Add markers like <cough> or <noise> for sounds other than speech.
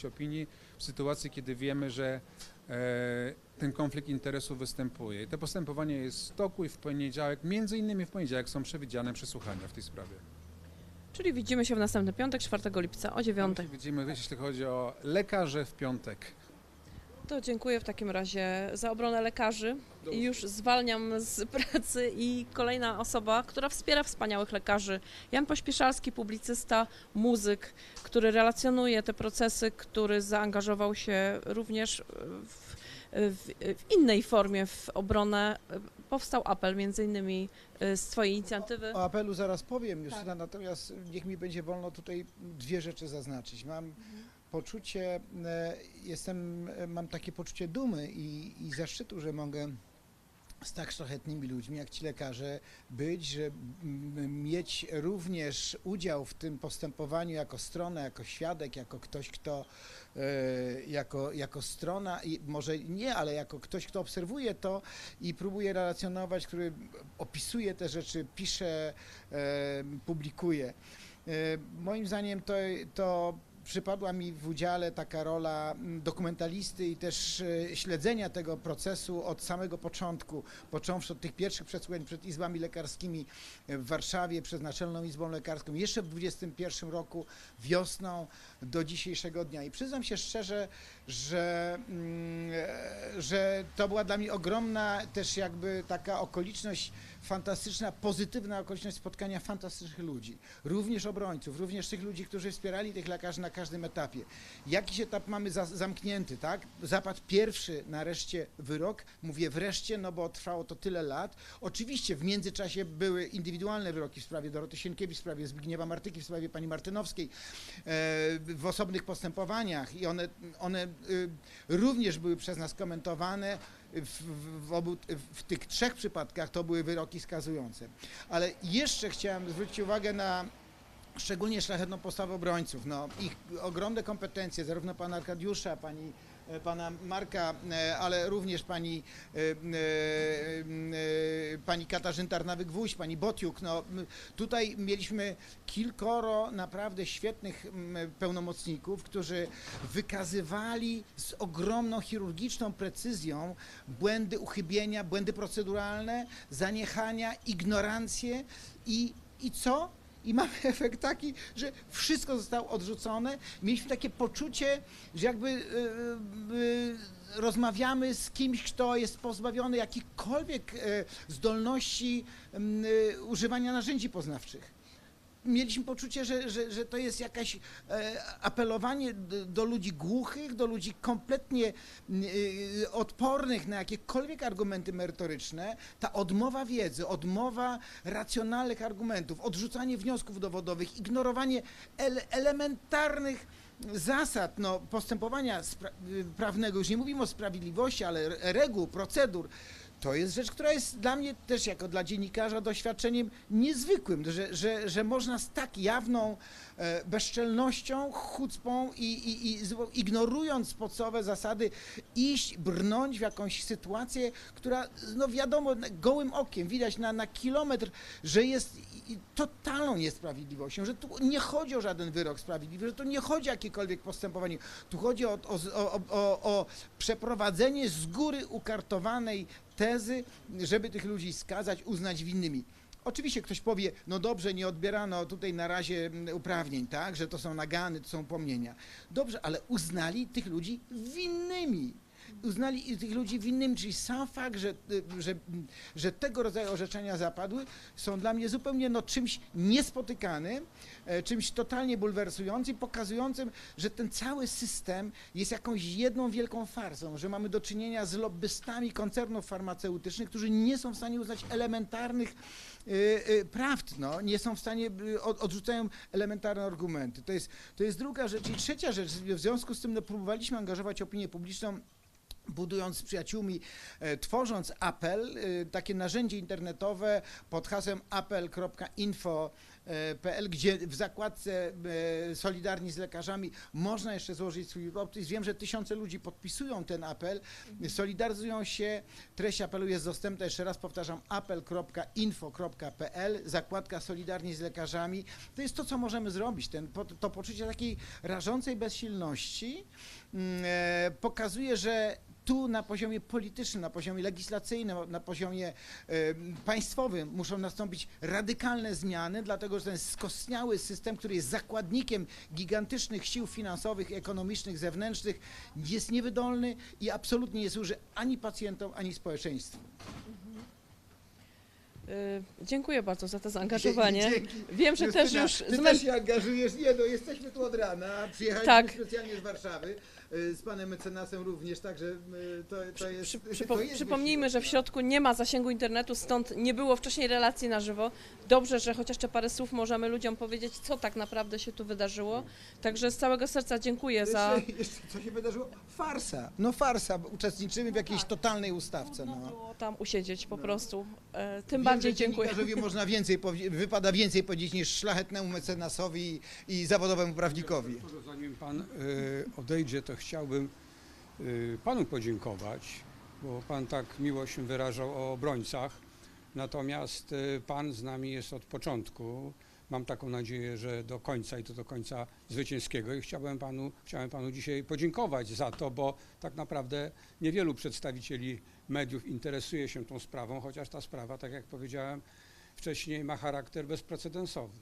konflikt opinii w sytuacji, kiedy wiemy, że e, ten konflikt interesów występuje. I to postępowanie jest w toku i w poniedziałek, między innymi w poniedziałek są przewidziane przesłuchania w tej sprawie. Czyli widzimy się w następny piątek, 4 lipca o 9. Widzimy, jeśli chodzi o lekarzy w piątek. To dziękuję w takim razie za obronę lekarzy i już zwalniam z <laughs> pracy i kolejna osoba, która wspiera wspaniałych lekarzy. Jan Pośpieszalski, publicysta, muzyk, który relacjonuje te procesy, który zaangażował się również w, w, w innej formie w obronę. Powstał apel między innymi y, z Twojej inicjatywy. O apelu zaraz powiem, Justyna, Tak. natomiast niech mi będzie wolno tutaj dwie rzeczy zaznaczyć. Mam Mhm. Poczucie, e, jestem, e, mam takie poczucie dumy i, i zaszczytu, że mogę z tak szlachetnymi ludźmi jak ci lekarze być, że mieć również udział w tym postępowaniu jako strona, jako świadek, jako ktoś, kto e, jako, jako strona, i może nie, ale jako ktoś, kto obserwuje to i próbuje relacjonować, który opisuje te rzeczy, pisze, publikuje. Moim zdaniem to, to przypadła mi w udziale taka rola mm, dokumentalisty i też e, śledzenia tego procesu od samego początku, począwszy od tych pierwszych przesłuchań przed izbami lekarskimi w Warszawie, przez Naczelną Izbą Lekarską, jeszcze w 21 roku wiosną do dzisiejszego dnia. I przyznam się szczerze, że, mm, e, że to była dla mnie ogromna też jakby taka okoliczność fantastyczna, pozytywna okoliczność spotkania fantastycznych ludzi, również obrońców, również tych ludzi, którzy wspierali tych lekarzy na każdym etapie. Jakiś etap mamy za, zamknięty, tak? Zapadł pierwszy nareszcie wyrok, mówię wreszcie, no bo trwało to tyle lat. Oczywiście w międzyczasie były indywidualne wyroki w sprawie Doroty Sienkiewicz, w sprawie Zbigniewa Martyki, w sprawie pani Martynowskiej, e, w osobnych postępowaniach i one, one y, również były przez nas komentowane. W, w, obu, w tych trzech przypadkach to były wyroki skazujące. Ale jeszcze chciałem zwrócić uwagę na szczególnie szlachetną postawę obrońców. No, ich ogromne kompetencje, zarówno pana Arkadiusza, pani, pana Marka, e, ale również pani, e, e, e, pani Katarzyn Tarnawy-Gwóźdź, pani Botiuk. No, tutaj mieliśmy kilkoro naprawdę świetnych pełnomocników, którzy wykazywali z ogromną chirurgiczną precyzją błędy uchybienia, błędy proceduralne, zaniechania, ignorancje i, i co? I mamy <laughs> efekt taki, że wszystko zostało odrzucone. Mieliśmy takie poczucie, że jakby y, y, rozmawiamy z kimś, kto jest pozbawiony jakichkolwiek zdolności mm, używania narzędzi poznawczych. Mieliśmy poczucie, że, że, że to jest jakaś e, apelowanie do, ludzi głuchych, do ludzi kompletnie y, odpornych na jakiekolwiek argumenty merytoryczne. Ta odmowa wiedzy, odmowa racjonalnych argumentów, odrzucanie wniosków dowodowych, ignorowanie ele, elementarnych zasad no, postępowania prawnego, już nie mówimy o sprawiedliwości, ale re- reguł, procedur, to jest rzecz, która jest dla mnie też jako dla dziennikarza doświadczeniem niezwykłym, że, że, że można z tak jawną e, bezczelnością, chucpą i, i, i ignorując podstawowe zasady iść, brnąć w jakąś sytuację, która no wiadomo gołym okiem widać na, na kilometr, że jest totalną niesprawiedliwością, że tu nie chodzi o żaden wyrok sprawiedliwy, że tu nie chodzi o jakiekolwiek postępowanie, tu chodzi o, o, o, o przeprowadzenie z góry ukartowanej tezy, żeby tych ludzi skazać, uznać winnymi. Oczywiście ktoś powie, no dobrze, nie odbierano tutaj na razie mm, uprawnień, tak, że to są nagany, to są pomnienia. Dobrze, ale uznali tych ludzi winnymi. Uznali tych ludzi winnymi, czyli sam fakt, że, że, że tego rodzaju orzeczenia zapadły, są dla mnie zupełnie no, czymś niespotykanym, e, czymś totalnie bulwersującym, pokazującym, że ten cały system jest jakąś jedną wielką farsą, że mamy do czynienia z lobbystami koncernów farmaceutycznych, którzy nie są w stanie uznać elementarnych y, y, prawd, no, nie są w stanie, od, odrzucają elementarne argumenty. To jest, to jest druga rzecz. I trzecia rzecz, w związku z tym no, próbowaliśmy angażować opinię publiczną budując z przyjaciółmi, e, tworząc apel, e, takie narzędzie internetowe pod hasłem apel.info e, PL, gdzie w zakładce e, Solidarni z lekarzami można jeszcze złożyć swój podpis. Wiem, że tysiące ludzi podpisują ten apel, solidaryzują się. Treść apelu jest dostępna, jeszcze raz powtarzam, apel.info.pl, zakładka Solidarni z lekarzami. To jest to, co możemy zrobić. Ten, to poczucie takiej rażącej bezsilności mm, pokazuje, że tu na poziomie politycznym, na poziomie legislacyjnym, na poziomie państwowym muszą nastąpić radykalne zmiany, dlatego że ten skostniały system, który jest zakładnikiem gigantycznych sił finansowych, ekonomicznych, zewnętrznych, jest niewydolny i absolutnie nie służy ani pacjentom, ani społeczeństwu. Y, Dziękuję bardzo za to zaangażowanie. Dzięki. Wiem, że też Justyna, już Ty też się angażujesz. Nie no, jesteśmy tu od rana. Przyjechaliśmy Tak. specjalnie z Warszawy. Y, Z panem mecenasem również, także y, to, to jest. Przy, to jest przypomnijmy, że w wysiłek. środku nie ma zasięgu internetu, stąd nie było wcześniej relacji na żywo. Dobrze, że chociaż jeszcze parę słów możemy ludziom powiedzieć, co tak naprawdę się tu wydarzyło. Także z całego serca dziękuję za... Jeszcze, jeszcze co się wydarzyło? Farsa. No farsa. bo Uczestniczymy w jakiejś totalnej ustawce. Trudno No. było tam usiedzieć po prostu. E, tym Wiem, bardziej że dziękuję. dziennikarzowi <laughs> można więcej, powie- wypada więcej powiedzieć niż szlachetnemu mecenasowi i zawodowemu prawnikowi. Zanim pan y, odejdzie, to chciałbym y, panu podziękować, bo pan tak miło się wyrażał o obrońcach. Natomiast y, pan z nami jest od początku. Mam taką nadzieję, że do końca i to do końca zwycięskiego. I chciałbym panu, chciałem panu dzisiaj podziękować za to, bo tak naprawdę niewielu przedstawicieli mediów interesuje się tą sprawą, chociaż ta sprawa, tak jak powiedziałem wcześniej, ma charakter bezprecedensowy.